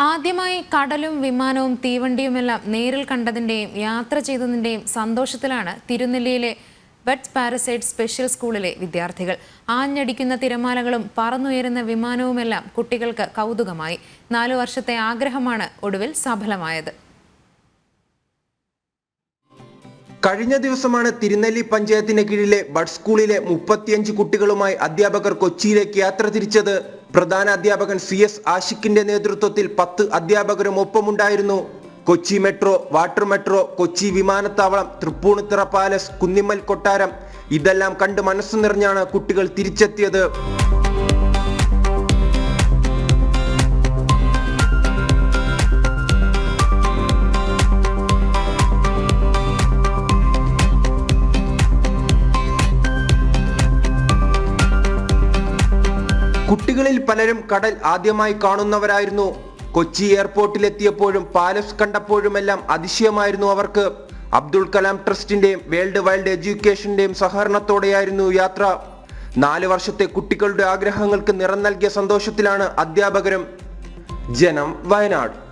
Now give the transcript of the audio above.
ആദ്യമായി കടലും വിമാനവും തീവണ്ടിയുമെല്ലാം നേരിൽ കണ്ടതിന്റെയും യാത്ര ചെയ്തതിന്റെയും സന്തോഷത്തിലാണ് തിരുനെല്ലിയിലെ ബഡ്സ് പാരസൈഡ് സ്പെഷ്യൽ സ്കൂളിലെ വിദ്യാർത്ഥികൾ. ആഞ്ഞടിക്കുന്ന തിരമാലകളും പറന്നുയരുന്ന വിമാനവുമെല്ലാം കുട്ടികൾക്ക് കൗതുകമായി. നാലു വർഷത്തെ ആഗ്രഹമാണ് ഒടുവിൽ സഫലമായത്. കഴിഞ്ഞ ദിവസമാണ് തിരുനെല്ലി പഞ്ചായത്തിന് കീഴിലെ ബഡ് സ്കൂളിലെ മുപ്പത്തിയഞ്ച് കുട്ടികളുമായി അധ്യാപകർ കൊച്ചിയിലേക്ക് യാത്ര തിരിച്ചത്. പ്രധാന അധ്യാപകൻ സി എസ് ആഷിഖിന്റെ നേതൃത്വത്തിൽ പത്ത് അധ്യാപകരും ഒപ്പമുണ്ടായിരുന്നു. Kochi metro water metro Kochi വിമാനത്താവളം തൃപ്പൂണിത്തറ പാലസ് കുന്നിമ്മൽ കൊട്ടാരം ഇതെല്ലാം കണ്ട് മനസ്സു നിറഞ്ഞാണ് കുട്ടികൾ തിരിച്ചെത്തിയത്. കുട്ടികളിൽ പലരും കടൽ ആദ്യമായി കാണുന്നവരായിരുന്നു. കൊച്ചി എയർപോർട്ടിലെത്തിയപ്പോഴും പാലസ് കണ്ടപ്പോഴുമെല്ലാം അതിശയമായിരുന്നു അവർക്ക്. അബ്ദുൾ കലാം ട്രസ്റ്റിന്റെയും വേൾഡ് വൈൽഡ് എഡ്യൂക്കേഷന്റെയും സഹകരണത്തോടെയായിരുന്നു യാത്ര. നാല് വർഷത്തെ കുട്ടികളുടെ ആഗ്രഹങ്ങൾക്ക് നിറം നൽകിയ സന്തോഷത്തിലാണ് അധ്യാപകരും. ജനം വയനാട്.